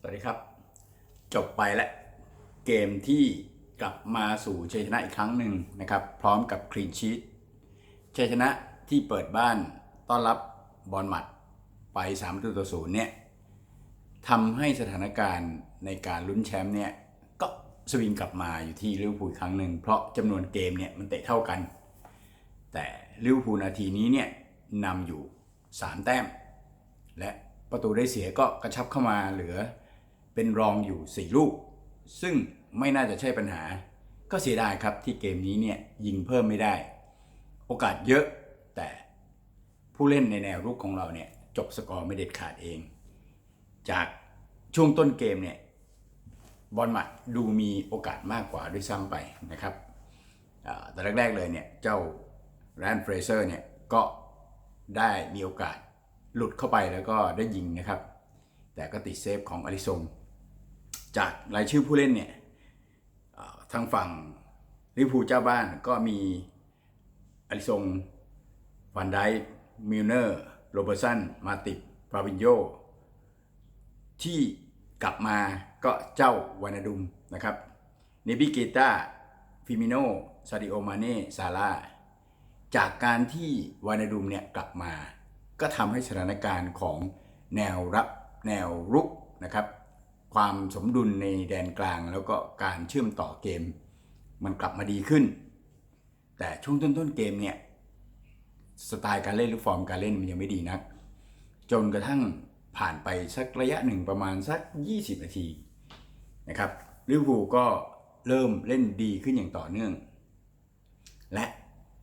สวัสดีครับ จบไปแล้วเกมที่กลับมาสู่ชัยชนะอีกครั้งหนึ่งนะครับ พร้อมกับคลีนชีตชัยชนะที่เปิดบ้านต้อนรับบอลหมัดไป3ประตูต่อศูนย์เนี่ยทำให้สถานการณ์ในการลุ้นแชมป์เนี่ยก็สวิงกลับมาอยู่ที่ลิเวอร์พูลครั้งหนึ่งเพราะจำนวนเกมเนี่ยมันเตะเท่ากัน แต่ลิเวอร์พูลนาทีนี้เนี่ยนำอยู่ 3 แต้ม และประตูได้เสียก็กระชับเข้ามาเหลือ เป็นรองอยู่ 4 ลูก ซึ่งไม่น่าจะใช่ปัญหา ก็เสียดายครับที่เกมนี้เนี่ยยิงเพิ่มไม่ได้ โอกาสเยอะแต่ผู้เล่นในแนวรุกของเราเนี่ยจบสกอร์ไม่เด็ดขาดเอง จากช่วงต้นเกมเนี่ยบอลหมัดดูมีโอกาสมากกว่าด้วยซ้ำไปนะครับแต่แรกๆเลยเนี่ยเจ้าแรนเฟรเซอร์เนี่ยก็ได้มีโอกาสหลุดเข้าไปแล้วก็ได้ยิงนะครับ แต่ก็ติดเซฟของอลิซง จากรายชื่อผู้เล่นเนี่ยทางฝั่งลิเวอร์พูลเจ้าบ้านก็มีอลิซงฟันไดมิลเนอร์ โรเบอร์สัน มาติปฟาบินโย ที่กลับมาก็เจ้าวานาดุมนะครับ เนบิเกตาฟิมิโน ซาดิโอมาเน่ ซาร่า จากการที่วานาดุมเนี่ยกลับมา ก็ทำให้สถานการณ์ของแนวรับแนวรุกนะครับ ความสมดุลในแดนกลาง แล้วก็การเชื่อมต่อเกม มันกลับมาดีขึ้น แต่ช่วงต้นๆเกมเนี่ยสไตล์การเล่นหรือฟอร์มการเล่นมันยังไม่ดีนัก จนกระทั่งผ่านไปสักระยะหนึ่งประมาณสัก 20 นาทีนะครับลิเวอร์พูลก็เริ่มเล่นดีขึ้นอย่างต่อเนื่อง และ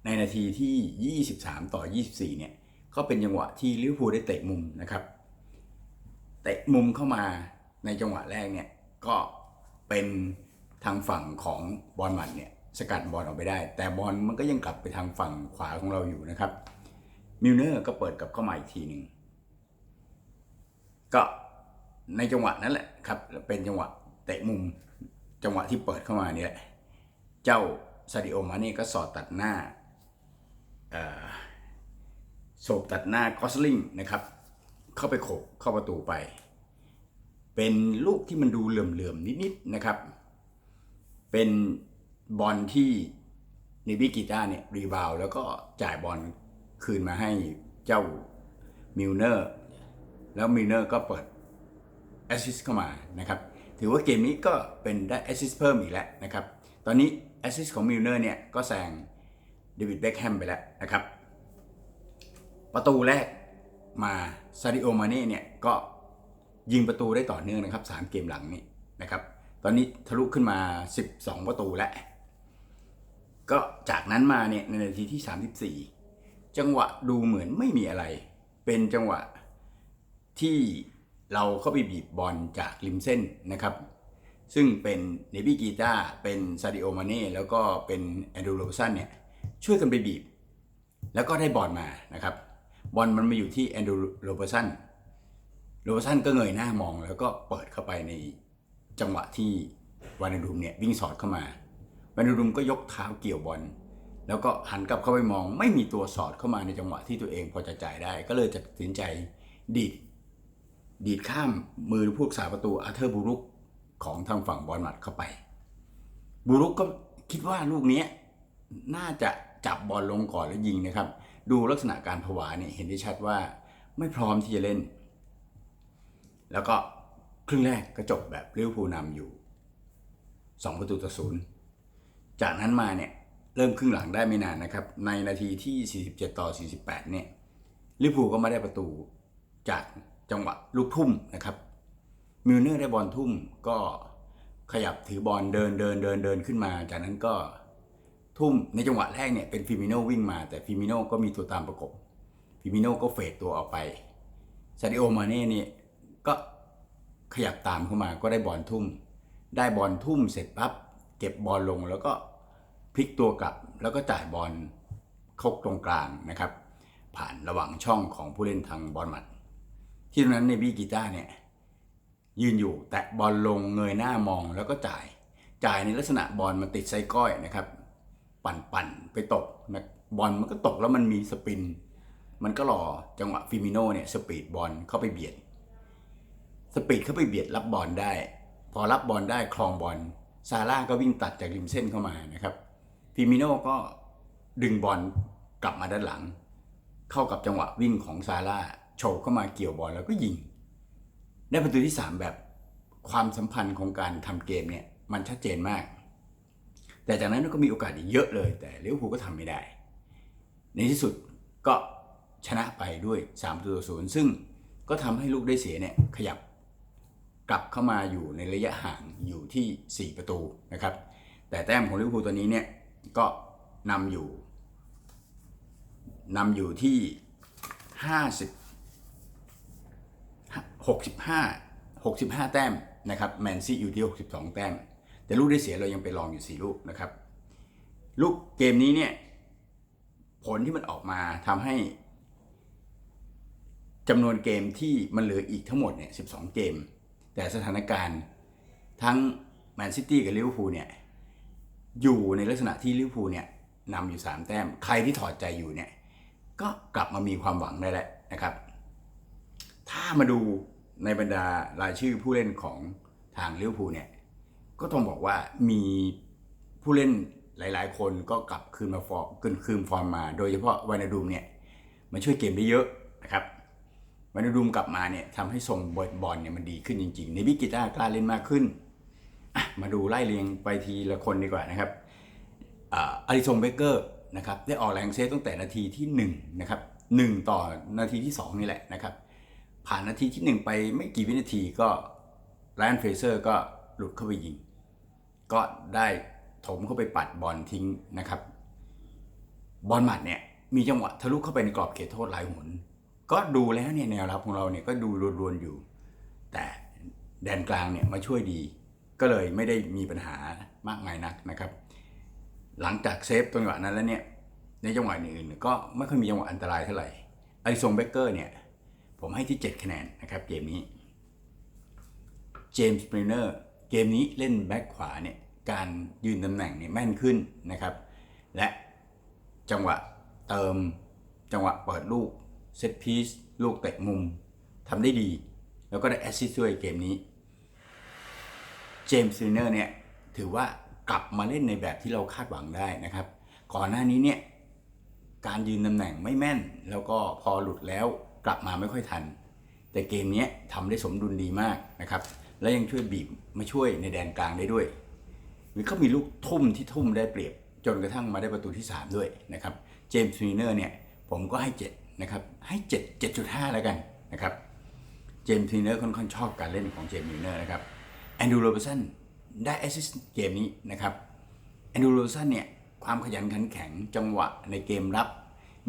ในนาทีที่ 23 ต่อ 24 เนี่ย ก็เป็นจังหวะที่ลิเวอร์พูลได้เตะมุมนะครับ เตะมุมเข้ามา ในจังหวะแรกเนี่ยก็เป็นทางฝั่งของบอลหมัดเนี่ยสกัดบอลออกไปได้ แต่บอลมันก็ยังกลับไปทางฝั่งขวาของเราอยู่นะครับมิลเนอร์ก็เปิดกลับเข้ามาอีกทีหนึ่งก็ในจังหวะนั้นแหละครับ เป็นจังหวะเตะมุมจังหวะที่เปิดเข้ามานี่แหละเจ้าซาดิโอมาเน่ก็สอดตัดหน้าโศบตัดหน้า กอสลิงนะครับ เข้าไปโขกเข้าประตูไป เป็นลูกที่มันดูเหลื่อมๆนิดๆนะครับ เป็นบอลที่นิบิกิต้าเนี่ยรีบาวแล้วก็จ่ายบอลคืนมาให้เจ้ามิลเนอร์ แล้วมิลเนอร์ก็เปิดแอสซิสเข้ามานะครับ ถือว่าเกมนี้ก็เป็นได้แอสซิสเพิ่มอีกแล้วนะครับ ตอนนี้แอสซิสของมิลเนอร์เนี่ยก็แซงเดวิดเบคแฮมไปแล้วนะครับ ประตูแรกมาซาดิโอมาเน่เนี่ยก็ ยิงประตูได้ต่อเนื่องนะครับ 3 เกมหลังนี้นะครับ ตอนนี้ทะลุขึ้นมา 12 ประตูแล้ว ก็จากนั้นมาเนี่ยในนาทีที่ 34 จังหวะดูเหมือนไม่มีอะไร เป็นจังหวะที่เราเข้าไปบีบบอลจากริมเส้นนะครับ ซึ่งเป็นเนบี้กีตาเป็นซาดิโอมาเน่แล้วก็เป็นแอนดรูโรซันเนี่ยช่วยกันไปบีบ แล้วก็ได้บอลมานะครับ บอลมันมาอยู่ที่แอนดรูโรเบอร์สัน โรบสันก็เงยหน้ามองแล้วก็เปิดเข้าไปในจังหวะที่วานดุมเนี่ยวิ่งสอดเข้ามาวานดุมก็ยกเท้าเกี่ยวบอลแล้วก็หันกลับเข้าไปมอง ไม่มีตัวสอดเข้ามาในจังหวะที่ตัวเองพอจะจ่ายได้ ก็เลยตัดสินใจดีดดีดข้ามมือผู้รักษาประตูอาเธอร์บูรุกของทางฝั่งบอลหมัดเข้าไป บูรุกก็คิดว่าลูกนี้น่าจะจับบอลลงก่อนแล้วยิงนะครับ ดูลักษณะการผวาเนี่ยเห็นได้ชัดว่าไม่พร้อมที่จะเล่น แล้วก็ครึ่งแรกก็จบแบบลิเวอร์พูลนำอยู่ 2 ประตูต่อศูนย์จากนั้นมาเนี่ยเริ่มครึ่งหลังได้ไม่นานนะครับ ในนาทีที่ 47 ต่อ 48 เนี่ยลิเวอร์พูลก็มาได้ประตูจากจังหวะลูกทุ่มนะครับมิลเนอร์ได้บอลทุ่มก็ขยับถือบอลเดินเดินเดินเดินขึ้นมา จากนั้นก็ทุ่มในจังหวะแรกเนี่ยเป็นฟิมิโนวิ่งมา แต่ฟิมิโนก็มีตัวตามประกบฟิมิโนก็เฟดตัวออกไปซาดิโอมาเน่เนี่ย ก็ขยับตามเข้ามาก็ได้บอลทุ่ม ได้บอลทุ่มเสร็จปั๊บเก็บบอลลงแล้วก็พลิกตัวกลับ แล้วก็จ่ายบอลเข้าตรงกลางนะครับ ผ่านระหว่างช่องของผู้เล่นทางบอลหมัด ที่ตรงนั้นในบีกีตาร์เนี่ยยืนอยู่แตะบอลลงเงยหน้ามองแล้วก็จ่าย จ่ายในลักษณะบอลมันติดไซก้อยนะครับ ปั่นปั่นๆไปตกนะบอลมันก็ตกแล้วมันมีสปิน มันก็รอจังหวะฟิมิโนเนี่ยสปีดบอลเข้าไปเบียด สปีดเข้าไปเบียดรับบอลได้ พอรับบอลได้ครองบอลซาร่าก็วิ่งตัดจากริมเส้นเข้ามานะครับฟิมิโน่ก็ดึงบอลกลับมาด้านหลัง เข้ากับจังหวะวิ่งของซาร่าโฉบเข้ามาเกี่ยวบอลแล้วก็ยิง ได้ประตูที่ 3 แบบความสัมพันธ์ของการทำเกมเนี่ยมันชัดเจนมาก แต่จากนั้นก็มีโอกาสอีกเยอะเลย แต่เลิเวอร์พูก็ทำไม่ได้ ในที่สุดก็ชนะไปด้วย3ประตูต่อศูนย์ซึ่งก็ทำให้ลูกได้เสียเนี่ยขยับ กลับเข้ามาอยู่ในระยะห่างอยู่ที่ 4 ประตูนะครับ แต่แต้มของลิเวอร์พูลตัวนี้เนี่ยก็นำอยู่นำอยู่ที่ 50 65 65 แต้มนะครับแมนซี่อยู่ที่ 62 แต้ม แต่ลูกได้เสียเรายังไปลองอยู่ 4 ลูกนะครับ ลูกเกมนี้เนี่ยผลที่มันออกมาทำให้จำนวนเกมที่มันเหลืออีกทั้งหมดเนี่ย 12 เกม แต่สถานการณ์ทั้งแมนซิตี้กับลิเวอร์พูลเนี่ยอยู่ในลักษณะที่ลิเวอร์พูลเนี่ยนำอยู่ 3 แต้ม ใครที่ถอดใจอยู่เนี่ยก็กลับมามีความหวังได้แล้วนะครับ ถ้ามาดูในบรรดารายชื่อผู้เล่นของทางลิเวอร์พูลเนี่ยก็ต้องบอกว่ามีผู้เล่นหลาย ๆ คนก็กลับคืนมาฟอร์มคืนคืนฟอร์มมา โดยเฉพาะวานาดูมเนี่ยมันช่วยเกมได้เยอะนะครับ วานาดูมกลับมาเนี่ยทำให้ทรงบอลบอลเนี่ยมันดีขึ้นจริงๆในบิกิต้ากล้าเล่นมากขึ้นมาดูไล่เรียงไปทีละคนดีกว่านะครับอาริซงเบเกอร์นะครับได้ออกแรงเซฟตั้งแต่นาทีที่1นะครับ1ต่อนาทีที่ 2 นี่แหละนะครับ ผ่านนาทีที่ 1 ไปไม่กี่วินาทีก็แลนเฟเซอร์ก็หลุดเข้าไปยิง ก็ได้ถมเข้าไปปัดบอลทิ้งนะครับ บอลหมัดเนี่ยมีจังหวะทะลุเข้าไปในกรอบเขตโทษหลายหน ก็ดูแล้วเนี่ยแนวรับของเราเนี่ยก็ดูรวนๆอยู่ แต่แดนกลางเนี่ยมาช่วยดี ก็เลยไม่ได้มีปัญหามากมายนักนะครับ หลังจากเซฟจังหวะนั้นแล้วเนี่ยในจังหวะอื่นๆก็ไม่ค่อยมีจังหวะอันตรายเท่าไหร่ไอซงเบเกอร์เนี่ยผมให้ที่ 7 คะแนนนะครับเกมนี้เจมส์บริเนอร์เกมนี้เล่นแบ็คขวาเนี่ยการยืนตำแหน่งเนี่ยแม่นขึ้นนะครับ และจังหวะเติมจังหวะเปิดลูก เซตพีซลูกเตะมุมทำได้ดี แล้วก็ได้แอสซิสต์ด้วยเกมนี้ เจมส์บริเนอร์เนี่ย ถือว่ากลับมาเล่นในแบบที่เราคาดหวังได้นะครับ ก่อนหน้านี้เนี่ย การยืนตำแหน่งไม่แม่น แล้วก็พอหลุดแล้วกลับมาไม่ค่อยทัน แต่เกมนี้ทำได้สมดุลดีมากนะครับ และยังช่วยบีบมาช่วยในแดนกลางได้ด้วยหรือเขามีลูกทุ่มที่ทุ่มได้เปรียบ จนกระทั่งมาได้ประตูที่ 3 ด้วยนะครับ เจมส์วีเนอร์เนี่ย ผมก็ให้ 7 นะครับให้7 7.5 แล้วกันนะครับเจมส์วีเนอร์ค่อนข้างชอบการเล่นของเจมส์วีเนอร์นะครับแอนดูโรเบสันได้แอสซิสต์เกมนี้นะครับแอนดูโรเบสันเนี่ยความขยันขันแข็งจังหวะในเกมรับ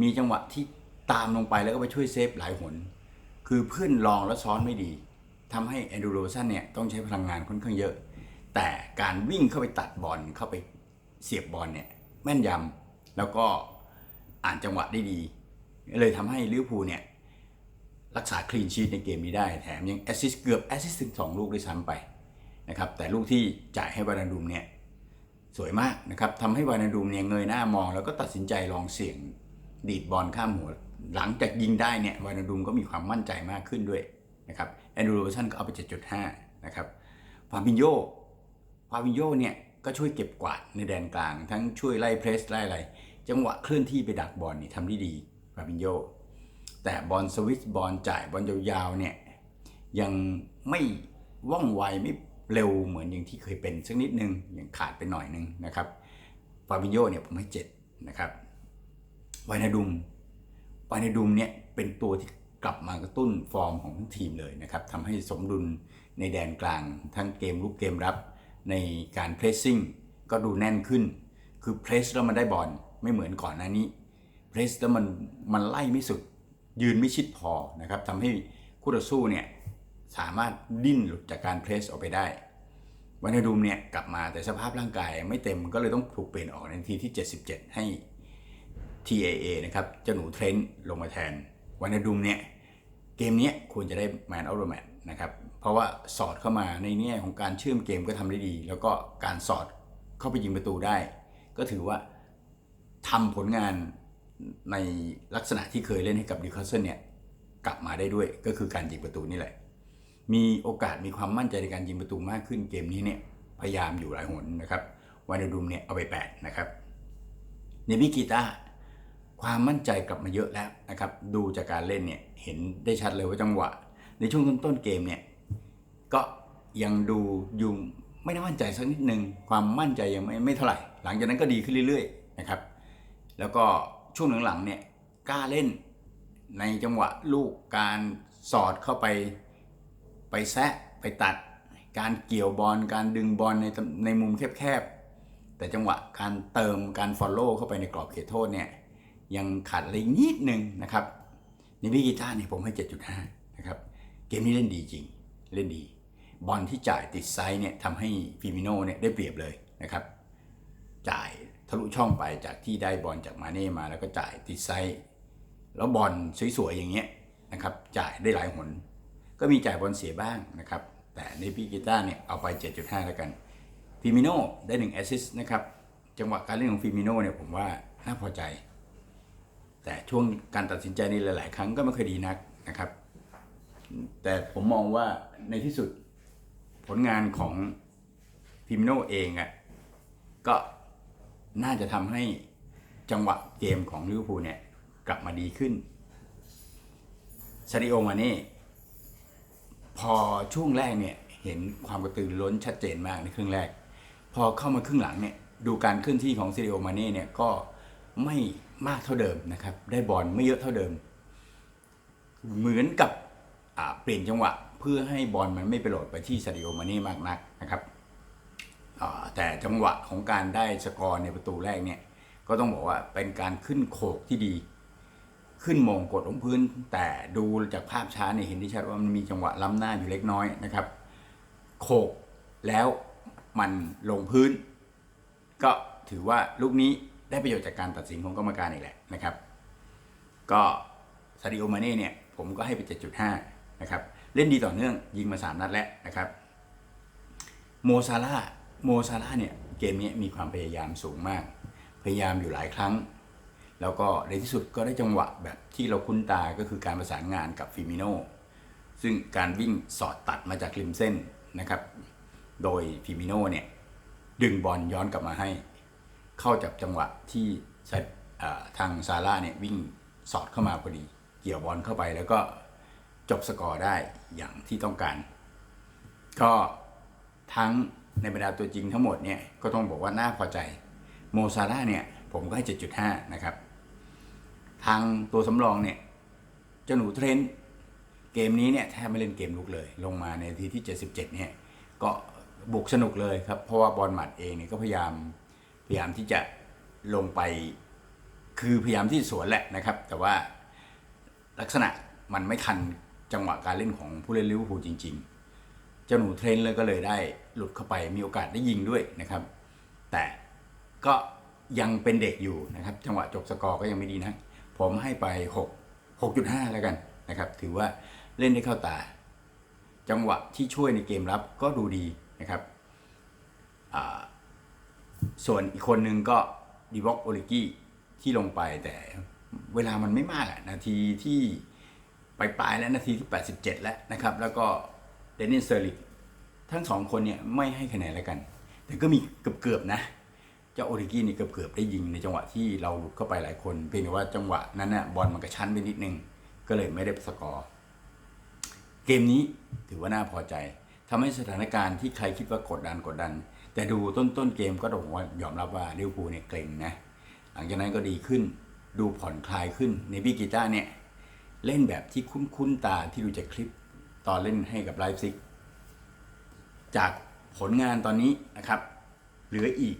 มีจังหวะที่ตามลงไปแล้วก็ไปช่วยเซฟหลายหน คือเพื่อนลองแล้วซ้อนไม่ดีทำให้แอนดูโรสันเนี่ยต้องใช้พลังงานค่อนข้างเยอะ แต่การวิ่งเข้าไปตัดบอลเข้าไปเสียบบอลเนี่ยแม่นยำแล้วก็อ่านจังหวะได้ดี เลยทำให้ลิเวอร์พูลเนี่ยรักษาคลีนชีตในเกมนี้ได้แถมยังแอสซิสเกือบแอสซิสถึงสองลูกด้วยซ้ำไปนะครับแต่ลูกที่จ่ายให้วานาดุมเนี่ยสวยมากนะครับทำให้วานาดุมเนี่ยเงยหน้ามอง แล้วก็ตัดสินใจลองเสี่ยงดีดบอลข้ามหัว หลังจากยิงได้เนี่ยวานาดุมก็มีความมั่นใจมากขึ้นด้วยนะครับแอนดรูโรชันก็เอาไป 7.5 นะครับฟาบินโยฟาบินโยเนี่ยก็ช่วยเก็บกวาดในแดนกลาง ทั้งช่วยไล่เพรสไล่อะไรจังหวะเคลื่อนที่ไปดักบอลนี่ทำได้ดี ฟาบินโยแต่บอลสวิตช์บอลจ่ายบอลยาวๆเนี่ยยังไม่ว่องไวไม่เร็วเหมือนอย่างที่เคยเป็นสักนิดนึงยังขาดไปหน่อยนึงนะครับฟาบินโยเนี่ยผมให้7นะครับวานาดุมวานาดุมเนี่ยเป็นตัวที่กลับมากระตุ้นฟอร์มของทั้งทีมเลยนะครับทำให้สมดุลในแดนกลาง ทั้งเกมลุกเกมรับ ในการเพรสซิ่งก็ดูแน่นขึ้น คือเพรสแล้วมันได้บอลไม่เหมือนก่อนหน้านี้ เพรสแล้วมันมันไล่ไม่สุด ยืนไม่ชิดพอนะครับทำให้คู่ต่อสู้เนี่ยสามารถดิ้นหลุดจากการเพรสออกไปได้วานาดุมเนี่ยกลับมาแต่สภาพร่างกายไม่เต็มก็เลยต้องถูกเปลี่ยนออกในทีที่ 77 ให้ TAA นะครับเจ้าหนูเทรนต์ลงมาแทนวานาดุมเนี่ยเกมนี้ควรจะได้แมนออฟเดอะแมตนะครับเพราะว่าสอดเข้ามาในแง่ของการเชื่อมเกมก็ทำได้ดี แล้วก็การสอดเข้าไปยิงประตูได้ ก็ถือว่าทำผลงาน ในลักษณะที่เคยเล่นให้กับดิคาสเซนเนี่ยกลับมาได้ด้วยก็คือการยิงประตูนี่แหละ มีโอกาสมีความมั่นใจในการยิงประตูมากขึ้นเกมนี้เนี่ยพยายามอยู่หลายหนนะครับวานดุมเนี่ยเอาไป 8 นะครับเนบิกีตาความมั่นใจกลับมาเยอะแล้วนะครับ ดูจากการเล่นเนี่ยเห็นได้ชัดเลยว่าจังหวะ ในช่วงต้นๆเกมเนี่ยก็ยังดูยู่ไม่ได้มั่นใจสักนิดนึงความมั่นใจยังไม่ไม่เท่าไหร่ หลังจากนั้นก็ดีขึ้นเรื่อยๆนะครับ แล้วก็ ช่วงหลังๆเนี่ยกล้าเล่นในจังหวะลูกการสอดเข้าไปไปแซะไปตัด การเกี่ยวบอลการดึงบอลในในมุมแคบๆ แต่จังหวะการเติมการฟอลโล่เข้าไปในกรอบเขตโทษเนี่ยยังขาดอะไรนิดนึงนะครับในวิกิต้าเนี่ยผมให้ 7.5 นะครับ เกมนี้เล่นดีจริง เล่นดี บอลที่จ่ายติดไซส์เนี่ยทำให้ฟิมิโน่เนี่ยได้เปรียบเลยนะครับ จ่าย ทะลุช่องไปจากที่ได้บอลจากมาเน่มาแล้วก็จ่ายติดไซส์แล้วบอลสวยๆอย่างเงี้ยนะครับจ่ายได้หลายหน ก็มีจ่ายบอลเสียบ้างนะครับ แต่ในพี่กีตาร์เนี่ยเอาไป 7.5 แล้วกันฟิมิโน่ได้1แอสซิสต์นะครับจังหวะการเล่นของฟิมิโน่เนี่ยผมว่าน่าพอใจ แต่ช่วงการตัดสินใจในหลาย ๆ ครั้งก็ไม่ค่อยดีนักนะครับ แต่ผมมองว่าในที่สุดผลงานของฟิมิโน่เองอะ่ะก็ น่าจะทำให้จังหวะเกมของลิเวอร์พูลเนี่ย กลับมาดีขึ้นซาดิโอมาเน่พอช่วงแรกเนี่ย เห็นความกระตือรือร้นชัดเจนมากในครึ่งแรก พอเข้ามาครึ่งหลังเนี่ย ดูการเคลื่อนที่ของซิริโอมาเน่เนี่ยก็ไม่มากเท่าเดิมนะครับ ได้บอลไม่เยอะเท่าเดิม เหมือนกับเปลี่ยนจังหวะเพื่อให้บอลมันไม่ไปโหลดไปที่ซาดิโอมาเน่มากนักนะครับ แต่จังหวะของการได้สกอร์ในประตูแรกเนี่ยก็ต้องบอกว่าเป็นการขึ้นโขกที่ดี ขึ้นมงกดลงพื้น แต่ดูจากภาพช้าเนี่ยเห็นที่ชัดว่ามันมีจังหวะล้ำหน้าอยู่เล็กน้อยนะครับ โขกแล้วมันลงพื้น ก็ถือว่าลูกนี้ได้ประโยชน์จากการตัดสินของกรรมการอีกแหละนะครับ ก็ซาดิโอมาเน่เนี่ยผมก็ให้ไป 7.5 นะครับ เล่นดีต่อเนื่องยิงมา 3 นัดแล้วนะครับ โมซาร่า โมซาร่าเนี่ยเกมนี้มีความพยายามสูงมาก พยายามอยู่หลายครั้ง แล้วก็ในที่สุดก็ได้จังหวะแบบที่เราคุ้นตาก็คือการประสานงานกับฟิมิโนซึ่งการวิ่งสอดตัดมาจากริมเส้นนะครับ โดยฟิมิโนเนี่ยดึงบอลย้อนกลับมาให้ เข้าจับจังหวะที่ทางซาร่าเนี่ยวิ่งสอดเข้ามาพอดี เกี่ยวบอลเข้าไปแล้วก็จบสกอร์ได้อย่างที่ต้องการ ก็ทั้ง ในบรรดาตัวจริงทั้งหมดเนี่ยก็ต้องบอกว่าน่าพอใจโมซาร่าเนี่ยผมก็ให้ 7.5 นะครับ ทางตัวสำรองเนี่ยเจ้าหนูเทรนต์เกมนี้เนี่ยแทบไม่เล่นเกมลุกเลย ลงมาในทีที่ 77 เนี่ยก็บุกสนุกเลยครับ เพราะว่าบอลหมัดเองเนี่ยก็พยายามพยายามที่จะลงไปคือพยายามที่สวนแหละนะครับ แต่ว่าลักษณะมันไม่ทันจังหวะการเล่นของผู้เล่นลิเวอร์พูลจริง ๆ เจ้าหนูเทรนต์เลยก็เลยได้ หลุดเข้าไปมีโอกาสได้ยิงด้วยนะครับ แต่ก็ยังเป็นเด็กอยู่นะครับ จังหวะจบสกอร์ก็ยังไม่ดีนะ ผมให้ไป 6 6.5 แล้วกันนะครับ ถือว่าเล่นได้เข้าตา จังหวะที่ช่วยในเกมรับก็ดูดีนะครับ ส่วนอีกคนนึงก็ดีบ็อกโอลิกี้ที่ลงไปแต่เวลามันไม่มากอะนาทีที่ปลายๆแล้วนาทีที่ 87 แล้วนะครับ แล้วก็เดนิสเซอร์ลิก ทั้งสองคนเนี่ยไม่ให้คะแนนแล้วกัน แต่ก็มีเกือบๆนะเจ้าโอริกี้นี่เกือบๆได้ยิงในจังหวะที่เราหลุดเข้าไปหลายคนเพียงแต่ว่าจังหวะนั้นน่ะบอลมันกระชั้นไปนิดนึง ก็เลยไม่ได้สกอร์เกมนี้ถือว่าน่าพอใจทำให้สถานการณ์ที่ใครคิดว่ากดดันกดดัน แต่ดูต้นๆเกมก็ต้องยอมรับว่าลิเวอร์พูลเนี่ยเกรงนะหลังจากนั้นก็ดีขึ้นดูผ่อนคลายขึ้นในบี้กีตาร์เนี่ยเล่นแบบที่คุ้นๆตาที่ดูจากคลิปตอนเล่นให้กับไลฟ์ซิก จากผลงานตอนนี้นะครับ เหลืออีก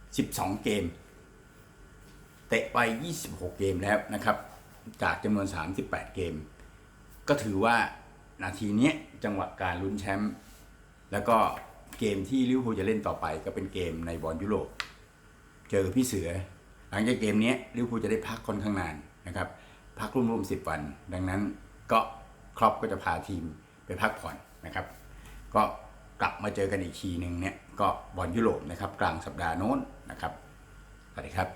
12 เกม เตะไป 26 เกมแล้วนะครับ จากจำนวน 38 เกม ก็ถือว่านาทีนี้จังหวะการลุ้นแชมป์แล้วก็เกมที่ลิเวอร์พูลจะเล่นต่อไปก็เป็นเกมในบอลยุโรปเจอพี่เสือ หลังจากเกมนี้ลิเวอร์พูลจะได้พักค่อนข้างนานนะครับ พักรวมๆ10วัน ดังนั้นก็ครอปก็จะพาทีมไปพักผ่อนนะครับ ก็ กลับมาเจอกันอีกทีหนึ่งเนี่ยก็บอลยุโรปนะครับกลางสัปดาห์โน้นนะครับสวัสดีครับ